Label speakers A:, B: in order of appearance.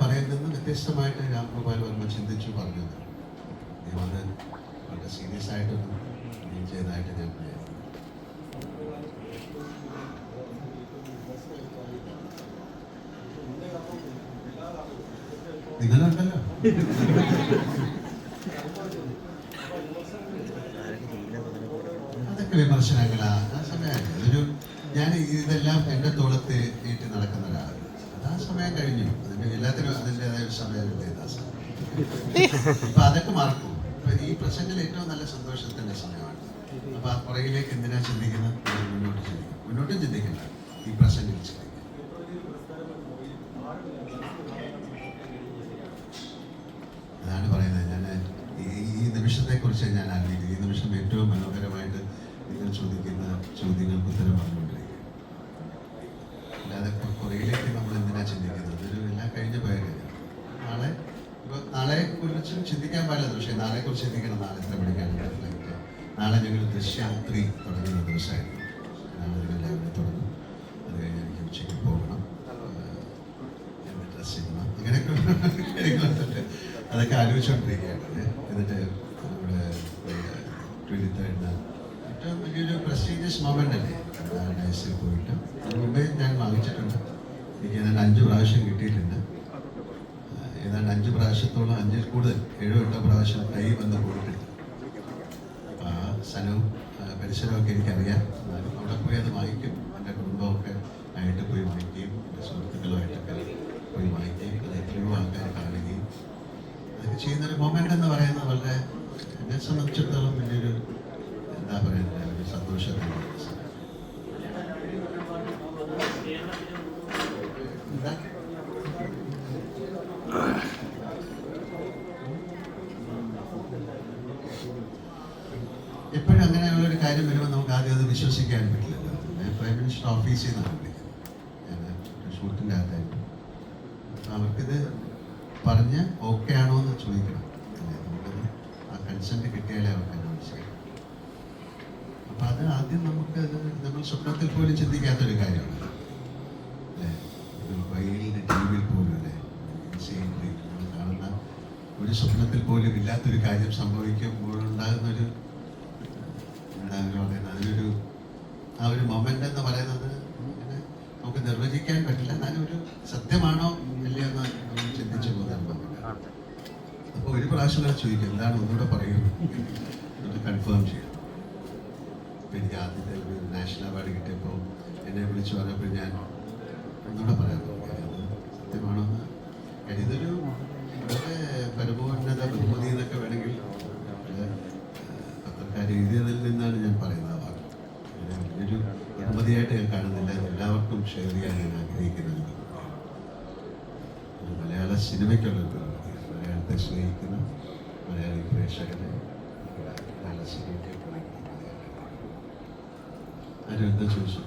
A: പറയുന്നത് വ്യത്യസ്തമായിട്ട് രാംഗോപാൽ വർമ്മ ചിന്തിച്ചു പറഞ്ഞത്. അത് വളരെ സീരിയസ് ആയിട്ടൊന്നും ചെയ്തതായിട്ട് ഞാൻ നിങ്ങളുണ്ടല്ലോ. അതൊക്കെ വിമർശനങ്ങളാ. ഒരു ഞാൻ ഇതെല്ലാം എന്റെ തോളത്ത് ഏറ്റ് നടക്കുന്ന ഒരാളാണ്. ആ സമയം കഴിഞ്ഞു അതിന്റെ എല്ലാത്തിനും അതിന്റെതായ ഒരു സമയമില്ലേ അപ്പൊ അതൊക്കെ മറക്കും. ഇപ്പൊ ഈ ഏറ്റവും നല്ല സന്തോഷത്തിന്റെ സമയമാണ്. അപ്പൊ ആ പുറകിലേക്ക് എന്തിനാ ചിന്തിക്കുന്നത്? മുന്നോട്ട് ചിന്തിക്കും. മുന്നോട്ടും ചിന്തിക്കണ്ട. ഈ പ്രസംഗത്തിൽ ചിന്തിക്കും. അതാണ് പറയുന്നത്. ഞാൻ ഈ നിമിഷത്തെ കുറിച്ച് ഞാൻ ആഗ്രഹിക്കുന്നത് ഈ നിമിഷം ഏറ്റവും മനോഹരമായിട്ട് നിങ്ങൾ ചോദിക്കുന്ന ചോദ്യങ്ങൾക്ക് ഉത്തരം പറഞ്ഞുകൊണ്ടിരിക്കുക അല്ലാതെ ഇപ്പൊ പുറകിലേക്ക് നമ്മൾ എന്തിനാ ചിന്തിക്കുന്നത് അതൊരു എല്ലാം കഴിഞ്ഞ പോയ കാര്യം നാളെ ഇപ്പൊ നാളെ കുറിച്ച് ചിന്തിക്കാൻ പാടില്ല പക്ഷേ നാളെ കുറിച്ച് ചിന്തിക്കണം. നാളെ എത്ര പഠിക്കാൻ ഫ്ലൈറ്റ് നാളെ ഞങ്ങൾ ദൃശ്യം ത്രീ തുടങ്ങുന്ന ദിവസമായിരുന്നു നാളെ രാവിലെ തുടങ്ങും. അത് കഴിഞ്ഞ് എനിക്ക് ഉച്ചയ്ക്ക് പോകണം. സിനിമ അങ്ങനെയൊക്കെ അതൊക്കെ ആലോചിച്ചുകൊണ്ടിരിക്കുകയാണ്. എന്നിട്ട് നമ്മുടെ ട്വന്റി തേർഡിന് ഏറ്റവും വലിയൊരു പ്രസ്റ്റീജിയസ് മൊമെന്റ് അല്ലേ? ഡയസിൽ പോയിട്ട്. മുമ്പേ ഞാൻ വാങ്ങിച്ചിട്ടുണ്ട്. എനിക്ക് ഞാൻ അഞ്ച് പ്രാവശ്യം കിട്ടിയിട്ടുണ്ട്. ഏതാണ്ട് അഞ്ച് പ്രാവശ്യത്തോളം അഞ്ചിൽ കൂടുതൽ ഏഴോ എട്ടോ പ്രാവശ്യം കൈ വന്ന് പോയിട്ടുണ്ട് ആ സ്ഥലവും പരിസരമൊക്കെ എനിക്കറിയാം. എന്നാലും അവിടെ പോയി അത് വാങ്ങിക്കും. എന്റെ കുടുംബമൊക്കെ ആയിട്ട് പോയി വാങ്ങിക്കുകയും എന്റെ സുഹൃത്തുക്കളുമായിട്ടൊക്കെ പോയി വാങ്ങിക്കുകയും അത് എത്രയോ ആൾക്കാർ കാണുകയും അതൊക്കെ ചെയ്യുന്നൊരു മൊമെന്റ് എന്ന് പറയുന്നത് വളരെ എന്നെ സംബന്ധിച്ചിടത്തോളം വലിയൊരു എന്താ പറയുക ഒരു സന്തോഷത്തിന്റെ ദിവസം. എന്താ എപ്പോഴും അങ്ങനെയുള്ള ഒരു കാര്യം വരുമ്പോൾ നമുക്ക് ആദ്യം അത് വിശ്വസിക്കാൻ പറ്റില്ലല്ലോ. പ്രൈം മിനിസ്റ്റർ ഓഫീസിൽ നിന്നാണ് വിളിക്കുന്നത്. ഷൂട്ടിന്റെ അകത്തായിട്ട് അപ്പം അവർക്കിത് പറഞ്ഞ് ഓക്കെ ആണോ എന്ന് ചോദിക്കണം. അല്ലേ? നമുക്കത് ആ കൺസെന്റ് കിട്ടിയാലേ അവർക്ക് അനൗൺസ് ചെയ്യണം അപ്പം അത് ആദ്യം നമുക്ക് നമ്മൾ സ്വപ്നത്തിൽ പോലും ചിന്തിക്കാത്തൊരു കാര്യമാണ്. അല്ലേ? ഒരു ടി വിയിൽ പോലും അല്ലേ? കാണുന്ന ഒരു സ്വപ്നത്തിൽ പോലും ഇല്ലാത്തൊരു കാര്യം സംഭവിക്കുമ്പോഴുണ്ടാകുന്നൊരു അതിന് പറയുന്നത് അതിനൊരു ആ ഒരു മൊമെന്റ് എന്ന് പറയുന്നത് അങ്ങനെ നമുക്ക് നിർവചിക്കാൻ പറ്റില്ല. എന്നാലും ഒരു സത്യമാണോ ഇല്ലയോ എന്ന് നമ്മൾ ചിന്തിച്ചു പോകുന്നുണ്ട് അപ്പോൾ ഒരു പ്രാവശ്യം കൂടെ ചോദിക്കും. എന്താണ് ഒന്നുകൂടെ പറയുന്നത് കൺഫേം ചെയ്യാം. ഇപ്പം എനിക്ക് ആദ്യത്തെ നാഷണൽ അവാർഡ് കിട്ടിയപ്പോൾ എന്നെ വിളിച്ചു പറഞ്ഞപ്പോൾ ഞാൻ ഒന്നുകൂടെ പറയാൻ സത്യമാണോ എന്ന് എഴുതിയതിൽ നിന്നാണ് ഞാൻ പറയുന്നത് ആ വാക്ക്. ഒരു ബഹുമതിയായിട്ട് ഞാൻ കാണുന്നില്ല. എല്ലാവർക്കും ഷെയർ ചെയ്യാൻ ഞാൻ ആഗ്രഹിക്കുന്ന ഒരു ബഹുമതിയാണ്. ഒരു മലയാള സിനിമയ്ക്കുള്ള ഒരു ബഹുമതിയാണ് മലയാളത്തെ സ്നേഹിക്കുന്ന മലയാളി പ്രേക്ഷകരെ മലയാള സിനിമയ്ക്ക് ആരും എന്താ ചോദിച്ചു?